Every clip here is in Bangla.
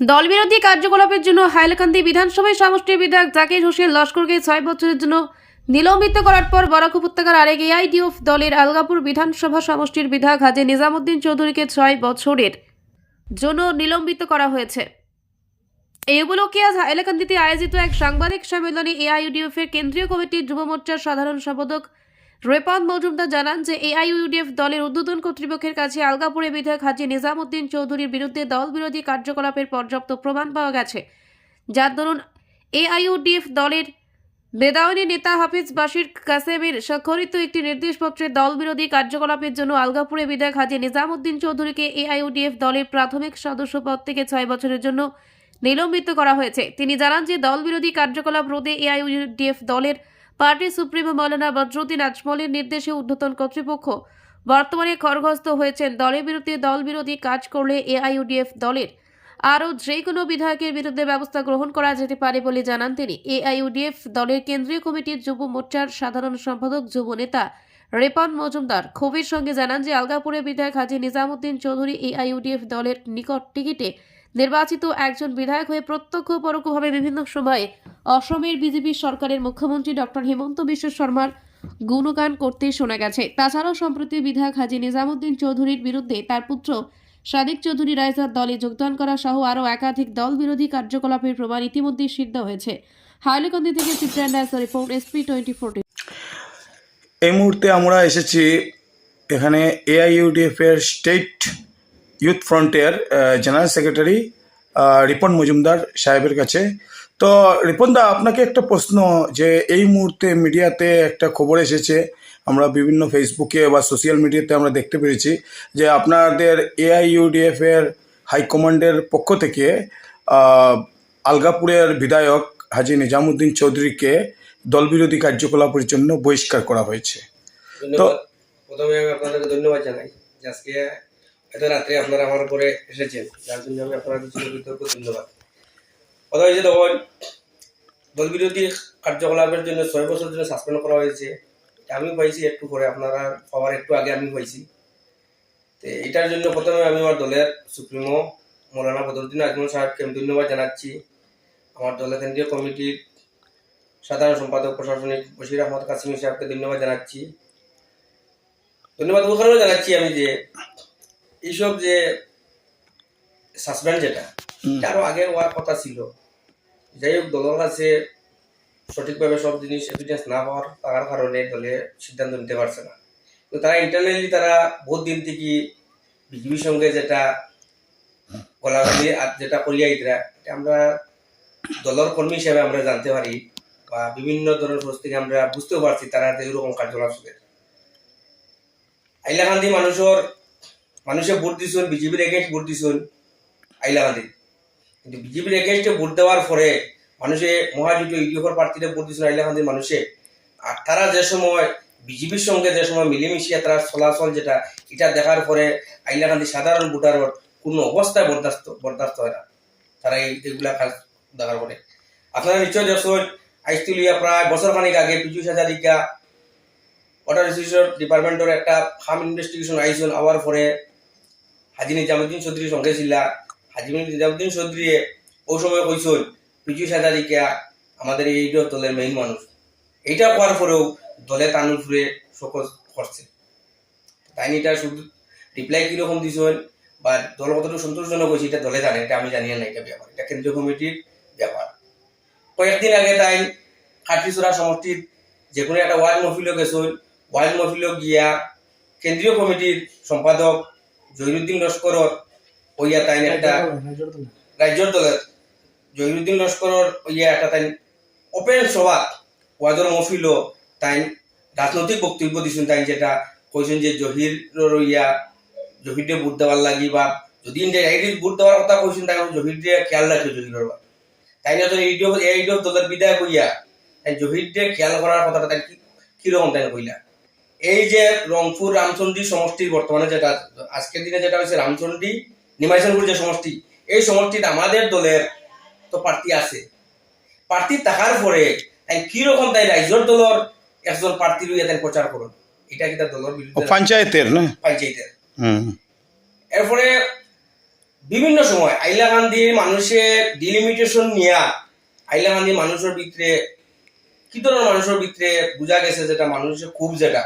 দলবিরোধী কার্যকলাপের জন্য হাইলাকান্দি বিধানসভায় সমষ্টির বিধায়ক জাকির হোসেন লস্করকে ছয় বছরের জন্য নিলম্বিত করার পর বরাক উপত্যকার আরেক এআইডিএফ দলের আলগাপুর বিধানসভা সমষ্টির বিধায়ক হাজী নিজামুদ্দিন চৌধুরীকে ছয় বছরের জন্য নিলম্বিত করা হয়েছে। এই উপলক্ষে আজ হাইলাকান্দিতে আয়োজিত এক সাংবাদিক সম্মেলনে এআইইউডিএফ এর কেন্দ্রীয় কমিটির যুব মোর্চার সাধারণ সম্পাদক রেপন মজুমদার জানান যে এআইইউডিএফ দলের উদ্বোধন কর্তৃপক্ষের কাছে আলগাপুরে বিধায়ক হাজী নিজামুদ্দিন চৌধুরীর বিরুদ্ধে দল বিরোধী কার্যকলাপের পর্যাপ্ত প্রমাণ পাওয়া গেছে। যার দরুন এআইইউডিএফ দলের বেদাউনি নেতা হাফিজ বাশির কাসেমের স্বাক্ষরিত একটি নির্দেশপত্রে দল বিরোধী কার্যকলাপের জন্য আলগাপুরে বিধায়ক হাজী নিজামুদ্দিন চৌধুরীকে এআইইউডিএফ দলের প্রাথমিক সদস্য পদ থেকে ছয় বছরের জন্য নিলম্বিত করা হয়েছে। তিনি জানান যে দল বিরোধী কার্যকলাপ রোধে এআইইউডিএফ দলের পার্টি সুপ্রিমো মৌলানা বদরুদ্দিন আজমলের নির্দেশে ঊর্ধ্বতন কর্তৃপক্ষ। বর্তমানে খড়গস্ত হয়েছেন দলের বিরুদ্ধে দল বিরোধী কাজ করলে এআইইউডিএফ দলের আরও যে কোনো বিধায়কের বিরুদ্ধে ব্যবস্থা গ্রহণ করা যেতে পারে বলে জানান তিনি। এআইইউডিএফ দলের কেন্দ্রীয় কমিটির যুব মোর্চার সাধারণ সম্পাদক, যুব নেতা রেপন মজুমদার। ক্ষোভের সঙ্গে জানান যে, আলগাপুরের বিধায়ক হাজী নিজামুদ্দিন চৌধুরী এআইইউডিএফ দলের নিকট টিকিটে নির্বাচিত একজন বিধায়ক হয়ে প্রত্যক্ষ পরোক্ষভাবে বিভিন্ন সময়ে অসমের বিজেপি সরকারের মুখ্যমন্ত্রী ডক্টর হেমন্ত বিশ্ব শর্মার গুণগান করতে শোনা গেছে। তাছাড়াও সম্প্রতি বিধায়ক হাজী নিজামুদ্দিন চৌধুরীর বিরুদ্ধে তার পুত্র সাদিক চৌধুরী রায়জার দলে যোগদান করা সহ আরও একাধিক দল বিরোধী কার্যকলাপের প্রমাণ ইতিমধ্যেই সিদ্ধ হয়েছে। হাইলাকান্দি থেকে Chitrayan Das report SP twenty forty এই মুহূর্তে আমরা এসেছি এখানে এআইইউডিএফ এর স্টেট ইউথ ফ্রন্টের জেনারেল সেক্রেটারি রিপন মজুমদার সাহেবের কাছে। তো রিপনদা আপনাকে একটা প্রশ্ন যে এই মুহূর্তে মিডিয়াতে একটা খবর এসেছে আমরা বিভিন্ন ফেসবুকে বা সোশ্যাল মিডিয়াতে আমরা দেখতে পেরেছি যে আপনাদের এআইইউডিএফ এর হাইকমান্ডের পক্ষ থেকে আলগাপুরের বিধায়ক হাজি নিজামুদ্দিন চৌধুরীকে দলবিরোধী কার্যকলাপের জন্য বহিষ্কার করা হয়েছে। তো প্রথমে আমি আপনাদেরকে ধন্যবাদ জানাই আজকে এত রাত্রে আপনারা আমার উপরে এসেছেন, যার জন্য আমি আপনার কৃতজ্ঞ, ধন্যবাদ। কথা হয়েছে তখন দল বিরোধী কার্যকলাপের জন্য ছয় বছর জন্য সাসপেন্ড করা হয়েছে। আমি পাইছি একটু পরে, আপনারা পাওয়ার একটু আগে আমি পাইছি। তো এটার জন্য প্রথমে আমি আমার দলের সুপ্রিমো মৌলানা বদরুদ্দিন আজমল সাহেবকে আমি ধন্যবাদ জানাচ্ছি। আমার দলের কেন্দ্রীয় কমিটির সাধারণ সম্পাদক প্রশাসনিক বশির আহমদ কাসিমি সাহেবকে ধন্যবাদ জানাচ্ছি। ধন্যবাদ জানাচ্ছি আমি যে এইসব যে সাসপেন্ড যেটা আরও আগে হওয়ার কথা ছিল। যাই হোক দলের কাছে সঠিকভাবে সব জিনিস এভিডেন্স না হওয়ার থাকার কারণে দলে সিদ্ধান্ত নিতে পারছে না। তো তারা ইন্টারনালি তারা বহুত দিন থেকে বিজেপির সঙ্গে যেটা গলাগালি আর যেটা করিয়া ইতরা এটা আমরা দলের কর্মী হিসেবে আমরা জানতে পারি বা বিভিন্ন ধরনের সোর্স থেকে আমরা বুঝতেও পারছি তারা এরকম কার্যকলাপ শুধু আইলাকান্দি মানুষের মানুষে ভোট দিছুন বিজেপির এগেন্স্ট ভোট দিছুন আইলাকান্দি কিন্তু বিজেপির এগেন্স্টে ভোট দেওয়ার পরে মানুষে মহাজুট ইউডিএফর প্রার্থীতে ভোট দিছুন আইলাকান্দির মানুষে। আর তারা যে সময়, বিজেপির সঙ্গে যে সময় মিলেমিশিয়ে তারা চলাচল যেটা, এটা দেখার পরে আইলাকান্দি সাধারণ ভোটারের কোনো অবস্থায় বরদাস্ত বরদাস্ত হয় না। তারা এই এগুলা কাজ দেখার পরে। আপনারা নিশ্চয় দেখছেন, আইসতুলিয়া প্রায় বছর খানিক আগে পিজু হাজারিকা ওয়াটার রিসোর্স ডিপার্টমেন্টের একটা ফার্ম ইনভেস্টিগেশন আইসন আওয়ার পরে হাজি নিজামুদ্দিন চৌধুরীর সঙ্গে ছিল। হাজি নিজামুদ্দিন চৌধুরী ও সময় কইসন পিজু হাজারিকা আমাদের এই দলের মেইন মানুষ। এইটা করার পরেও দলে তানুর ফুরে সকল করছে তাই এটা শুধু রিপ্লাই কীরকম দিছেন, বা দল কতটুকু সন্তোষজনক হয়েছে এটা দলে জানে এটা আমি জানি না এটা ব্যাপার এটা কেন্দ্রীয় কমিটির ব্যাপার কয়েকদিন আগে তাই খাটিচুরা সমষ্টির যে কোনো একটা ওয়ার্ড মহফিলও গেছিল ওয়ার্ড মহফিলও গিয়া কেন্দ্রীয় কমিটির সম্পাদক জহিরুদ্দিন লস্করর ওইয়া তাই একটা রাজ্যর দলের জহিরুদ্দিন লস্করর ওইয়া একটা তাই ওপেন সভা ওয়াদর মহফিলও তাই রাজনৈতিক বক্তব্য দিছেন তাই যেটা কইছেন যে জহির ইয়া জহিরে ভোট দেওয়ার লাগি বা যদি ইন্ডিয়া ভোট দেওয়ার কথা কইছেন তাই জহিরে খেয়াল রাখে জহিরের তাই না এইডিও এইডিও দলের বিদায় কইয়া তাই জহিরকে খেয়াল করার কথাটা তাই কি কীরকম তাই কইলা এই যে রংপুর রামচন্ডী সমষ্টির বর্তমানে যেটা আজকের দিনে যেটা হচ্ছে রামচন্ডী নিমাইশনপুর যে সমষ্টি এই সমষ্টিতে আমাদের দলের তো প্রার্থী আছে। প্রার্থী থাকার পরে তাই কীরকম তাই রাইজর দলের একজন প্রার্থী লইয়া তাই প্রচার করুন। এটা কি তার দলের পঞ্চায়েতের না? পঞ্চায়েতের। হুম। এরপরে বিভিন্ন সময় আইলাকান্দির মানুষের ডিলিমিটেশন নিয়া আইলাকান্দি মানুষের ভিতরে কি ধরনের মানুষের ভিতরে বোঝা গেছে যেটা মানুষের খুব যেটা?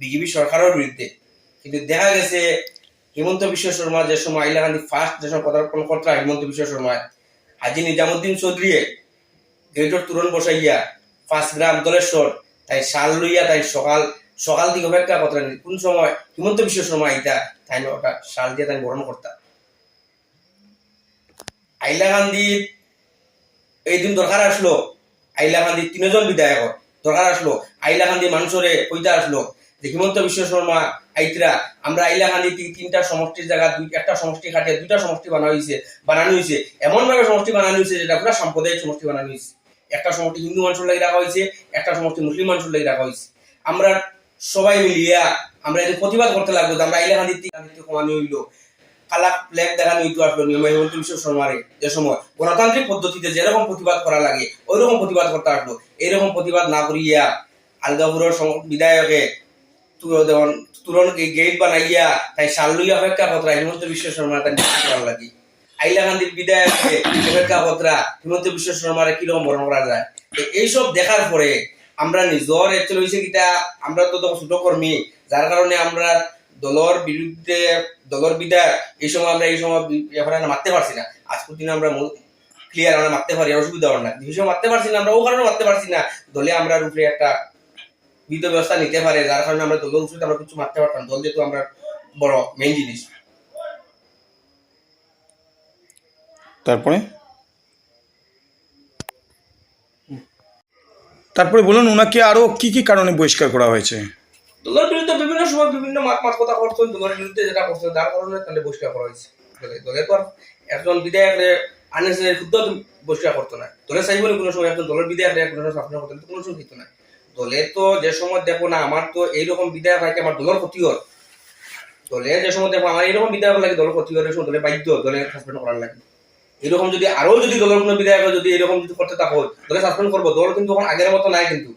বিজেপি সরকারের বিরুদ্ধে। কিন্তু দেখা গেছে, হিমন্ত বিশ্ব শর্মা যে সময় আইলাকান্দি ফার্স্ট যে সময় পদার্পণ কর্তা হিমন্ত বিশ্ব শর্মা, হাজি নিজামুদ্দিন চৌধুরী গেটর তুরন বসাইয়া ফার্স্ট গ্রাম দলেশ্বর, তাই শাল লইয়া তাই সকাল সকাল থেকে অপেক্ষা করতেন। কোন সময় হিমন্ত বিশ্ব শর্মা আইতা, তাই ওটা শাল দিয়ে তাই বরণ করতা। গান্ধী, এই দিন দরকার আসলো, আইলা গান্ধী তিনজন বিধায়ক, দরকার আসলো আইলাকান্দি মানুষরে কইতা আসলো হিমন্ত বিশ্ব শর্মা, আইতরা, আমরা তিন তিনটা সমষ্টির জায়গা, দুই একটা সমষ্টি কাটে দুইটা সমষ্টি বানানো হয়েছে বানানো হয়েছে এমন ভাবে সমষ্টি বানানো হয়েছে যেটা পুরো সাম্প্রদায়িক সমষ্টি বানানো হয়েছে একটা সমষ্টি হিন্দু মানুষের লাগি রাখা হয়েছে একটা সমষ্টি মুসলিম মানুষের লাগি রাখা হয়েছে আমরা সবাই মিলিয়া আমরা এদের প্রতিবাদ করতে লাগবো যে আমরা আইলাকান্দি থেকে কমানো হইল। কালা ফ্ল্যাগ দেখানো ইটু আসলো হিমন্ত বিশ্ব শর্মারে। যে সময় গণতান্ত্রিক পদ্ধতিতে যেরকম প্রতিবাদ করা লাগে ওই রকম প্রতিবাদ করতে আসলো। এইরকম প্রতিবাদ না করিয়া আলগাপুরের বিধায়কে গেট বানাইয়া তাই অপেক্ষা হিমন্ত বিশ্ব শর্মা তাই করার লাগে। আইলাকান্দির বিধায়ককে অপেক্ষা হিমন্ত বিশ্ব শর্মারে কীরকম বরণ করা যায়। এইসব দেখার পরে আমরা নিজর একচুয়ালি হয়েছে কিটা, আমরা তো তখন ছোট কর্মী, যার কারণে আমরা দলর বিরুদ্ধে, দলর বিধায়ক, এই সময় আমরা এই সময় মারতে পারছি না। আজকের দিনে আমরা ক্লিয়ার আমরা মারতে পারি অসুবিধা না সময় মারতে পারছি না আমরা, ও কারণে মারতে পারছি না। দলে আমরা রূপে একটা ব্যবস্থা নিতে পারে যার কারণে আমরা দলের উচিত আমরা কিছু মারতে পারতাম। দল যেহেতু আমরা বড় মেইন জিনিস। তারপরে? তারপরে বলুন ওনাকে আরও কি কি কারণে বহিষ্কার করা হয়েছে? দলের বিরুদ্ধে বিভিন্ন সময় বিভিন্ন মাত কথা করতেন দলের বিরুদ্ধে যেটা করতেন যার কারণে তাহলে বহিষ্কার করা হয়েছে। দলে- দলে তো আর একজন বিধায়করে শুদ্ধ বহিষ্কার করতো না। দলে চাইব না কোনো সময় একজন দলের বিধায়করে কোনো সময় শাসন করতেন কোনো সময় দিত না। দলে তো যে সময় দেখো না, আমার তো এইরকম বিধায়ক থাকে আমার দলের ক্ষতি হয়? দলে যে সময় দেখো, আমার এইরকম বিধায়ক লাগে দলের ক্ষতি হয়? সময় দলে বাধ্য, দলে সাসপেন্ড করার লাগে এরকম যদি আরও যদি দলের কোনো বিধায়ক যদি এরকম যদি করতে থাকো দলে সাসপেন্ড করব। দল কিন্তু এখন আগের মতো নাই কিন্তু।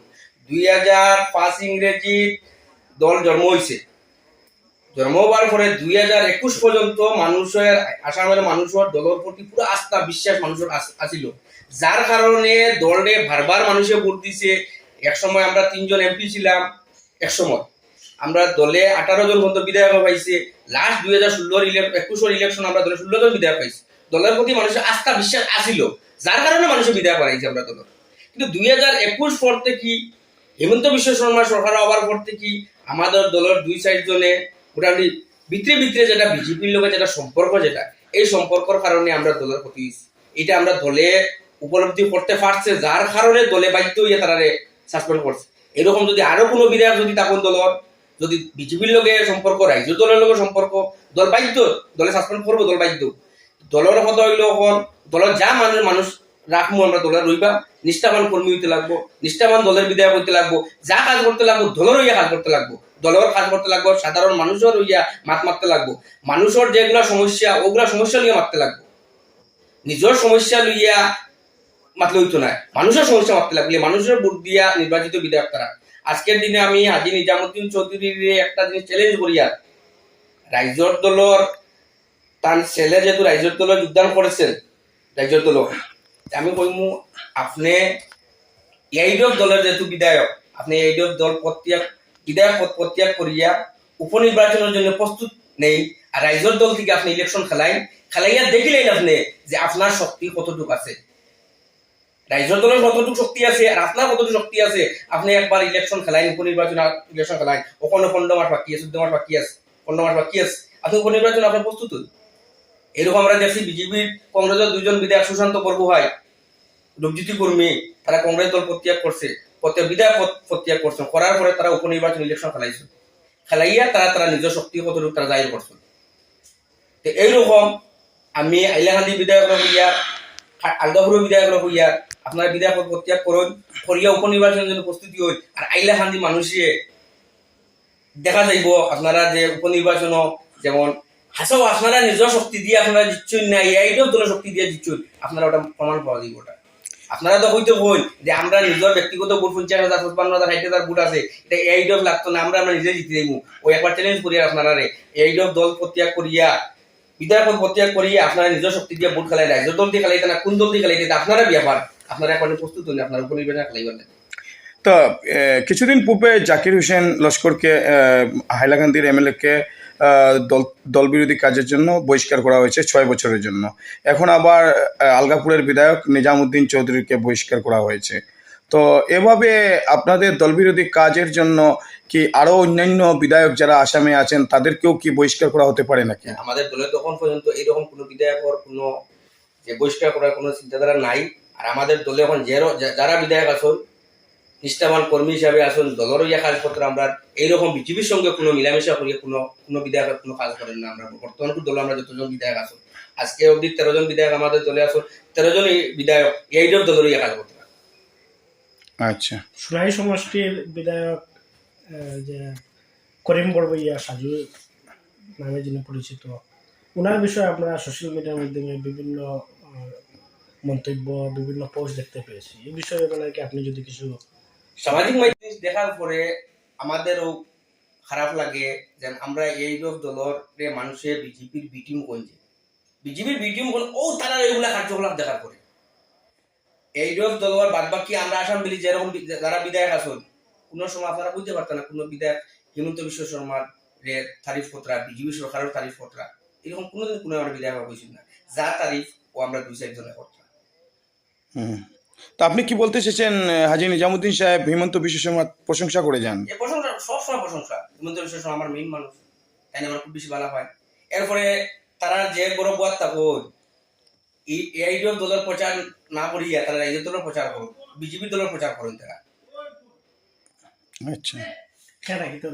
দুই হাজার পাঁচ ইংরেজি দল জন্ম হয়েছে জন্ম হওয়ার পরে দুই হাজার একুশ পর্যন্ত মানুষের, আসামের মানুষের দলের প্রতি পুরো আস্থা, বিশ্বাস মানুষের আস- আছিল যার কারণে দলে বারবার মানুষে ভোট দিছে এক সময় আমরা তিনজন এমপি ছিলাম, এক সময়। আমরা দলে আঠারো জন পর্যন্ত বিধায়ক পাইছে। লাস্ট দুই হাজার ষোলোর একুশের ইলেকশন আমরা দলে ষোলো জন বিধায়ক পাইছি। দলের প্রতি মানুষের আস্থা, বিশ্বাস আসিল যার কারণে মানুষের বিধায়ক বানাইছে আমরা দলের কিন্তু দুই হাজার একুশ পর থেকে হেমন্ত বিশ্ব শর্মা সরকার হওয়ার পর থেকে আমাদের দলের দুই সাইড জনে মোটামুটি ভিতরে ভিতরে যেটা বিজেপির লোকের যেটা সম্পর্ক যেটা, এই সম্পর্কর কারণে আমরা দলের হয়েছি এটা আমরা দলে উপলব্ধি করতে পারছে, যার কারণে দলে বাধ্য হইয়া তারা সাসপেন্ড করছে। এরকম যদি আরও কোনো বিধায়ক যদি তখন দলের, যদি বিজেপির লগে সম্পর্ক, রাজ্য দলের লগে সম্পর্ক, দল বাধ্য, দলে সাসপেন্ড করব, দল বাধ্য। দলের কথা হইল এখন দলের যা মানুষ মানুষ রাখব আমরা, দলের রইবা, নিষ্ঠাবান কর্মী হইতে লাগবো, নিষ্ঠাবান দলের বিধায়ক হইতে লাগবো, যা কাজ করতে লাগবো, দলের হইয়া কাজ করতে লাগবো, দলের কাজ করতে লাগবো, সাধারণ মানুষের হইয়া মাত মারতে লাগবো, মানুষের যেগুলা সমস্যা, ওগুলা সমস্যা লইয়া মারতে লাগবো। নিজের সমস্যা লইয়া মাতলে হইতো না। মানুষের সমস্যা মারতে লাগলে, মানুষের ভোট দিয়া নির্বাচিত বিধায়ক তারা আজকের দিনে আমি হাজি নিজামুদ্দিন চৌধুরীর একটা জিনিস চ্যালেঞ্জ করিয়া রাইজর দলর, তার ছেলে যেহেতু রাইজর দলে যোগদান করেছেন, রাইজর দল আমি কইমু, আপনি এইডব দলের যেহেতু বিধায়ক, আপনি এইডব দল প্রত্যাগ বিধায়ক পদ প্রত্যাগ করিয়া উপনির্বাচনের জন্য প্রস্তুত নেই। আর রাইজর দল থেকে আপনি ইলেকশন খেলাইন, খেলাইয়া দেখিলেন আপনি যে আপনার শক্তি কতটুকু আছে। রাইজর দলের কতটুকু শক্তি আছে আর আপনার কতটুকু শক্তি আছে? আপনি একবার ইলেকশন খেলাইন উপনির্বাচন ইলেকশন খেলাইন ওখানে পনেরো মাস বাকি আছে, চোদ্দ মাস বাকি আছে, পনেরো মাস বাকি আছে। আপনি উপনির্বাচন আপনার প্রস্তুত এরকম আমরা দেখছি বিজেপির কংগ্রেসের দুইজন বিধায়ক সুশান্ত বরগুভাই লোকজ্যোতি কর্মী, তারা কংগ্রেস দল প্রত্যাগ করছে, প্রত্যেক বিধায়ক প্রত্যাগ করছে করার পরে তারা উপনির্বাচন ইলেকশন খেলাইছে। খেলাইয়া তারা তারা নিজের শক্তি কতটুকু তারা জাহির করছে তো এইরকম আমি আইলাকান্দি বিধায়ক হইয়া আলগাপুর বিধায়ক হইয়া আপনারা বিধায়ক পদ প্রত্যাগ করুন, করিয়া উপনির্বাচনের জন্য প্রস্তুতি হই, আর আইলাকান্দি মানুষে দেখা যাইব। আপনারা যে উপনির্বাচন যেমন হাসাও আপনারা নিজের শক্তি দিয়ে আপনারা দিচ্ছেন না এইটাও দলের শক্তি দিয়ে দিচ্ছেন আপনারা ওটা প্রমাণ পাওয়া যাইব ওটা। আপনারা তো হইতে হই যে আমরা নিজের ব্যক্তিগত ভোট পঞ্চাশ হাজার পঁচপান্ন হাজার ষাট হাজার ভোট আছে, এটা এইডব লাগতো না, আমরা আমরা নিজে জিতে যাইব। ওই একবার চ্যালেঞ্জ করিয়া আপনারা রে এইডব দল প্রত্যাগ করিয়া, বিধায়ক পদ প্রত্যাগ করি আপনারা নিজ শক্তি দিয়ে ভোট খেলাই রাজ্য দল দিয়ে খেলাইতে না, কোন দল দিয়ে খেলাইতে আপনারা ব্যাপার। আপনারা এখন প্রস্তুত হন আপনার উপনির্বাচন খেলাইবেন না তো কিছুদিন পূর্বে জাকির হোসেন লস্করকে হাইলাকান্দির এমএলএকে দল দলবিরোধী কাজের জন্য বহিষ্কার করা হয়েছে ছয় বছরের জন্য। এখন আবার আলগাপুরের বিধায়ক নিজামুদ্দিন চৌধুরীকে বহিষ্কার করা হয়েছে। তো এভাবে আপনাদের দলবিরোধী কাজের জন্য কি আরও অন্যান্য বিধায়ক যারা আসামে আছেন তাদেরকেও কি বহিষ্কার করা হতে পারে নাকি? আমাদের দলে তখন পর্যন্ত এরকম কোনো বিধায়কর কোনো যে বহিষ্কার করার কোনো চিন্তাধারা নাই। আর আমাদের দলে এখন যেরো- যারা বিধায়ক আসুন নিষ্ঠাবান কর্মী হিসাবে আসুন দলেরও ইয়ে কাজপত্র আমরা এইরকম বিজেপির সঙ্গে কোনো মিলামেশা করিয়ে কোনো কোনো বিধায়ক কোনো কাজ করেন না আমরা। বর্তমান দলে আমরা যতজন বিধায়ক আসুন আজকে অবধি তেরো জন বিধায়ক আমাদের দলে আসুন তেরো জন বিধায়ক এইসব দলের ইয়ে কাজ করতে আচ্ছা। সোনাই সমষ্টির বিধায়ক যে করিম বড়বইয়া সাজু নামে যিনি পরিচিত ওনার বিষয়ে আমরা সোশ্যাল মিডিয়ার মাধ্যমে বিভিন্ন মন্তব্য, বিভিন্ন পোস্ট দেখতে পেয়েছি। এই বিষয়ে মানে কি আপনি যদি কিছু সামাজিক মাধ্যম দেখার পরে আমাদেরও খারাপ লাগে যে আমরা এই সব দলের রে মানুষের বিজেপির বিটিম করছে বিজেপির বিটিম কোন ও, তারা এইগুলা কার্যকলাপ দেখার পরে। এই সব দলের বাদ বাকি আমরা আসাম মিলি যেরকম যারা বিধায়ক আসুন কোনো সময় আপনারা বুঝতে পারতেন না, কোনো বিধায়ক হিমন্ত বিশ্ব শর্মার রে তারিফ পত্রা বিজেপি সরকারের তারিফ পত্রা, এরকম কোনোদিন কোনো আমার বিধায়ক কইছিল না। যা তারিফ, ও আমরা দুই সাইড জনে করতাম হুম। তো আপনি কি বলতে চেয়েছেন হাজি নিজামুদ্দিন সাহেব হিমন্ত বিশ্ব শর্মার প্রশংসা করে যান? প্রশংসা সবসময় প্রশংসা। হিমন্ত বিশ্ব শর্মা আমার মেইন মানুষ। তাই আমার খুব বেশি ভালো হয়। এরপরে তারা যে বড় বুয়ার থাকুন এই দলের প্রচার না করিয়া তারা এই দলের প্রচার করুন বিজেপি দলের প্রচার করুন তারা। আচ্ছা। হ্যাঁ রাখি তো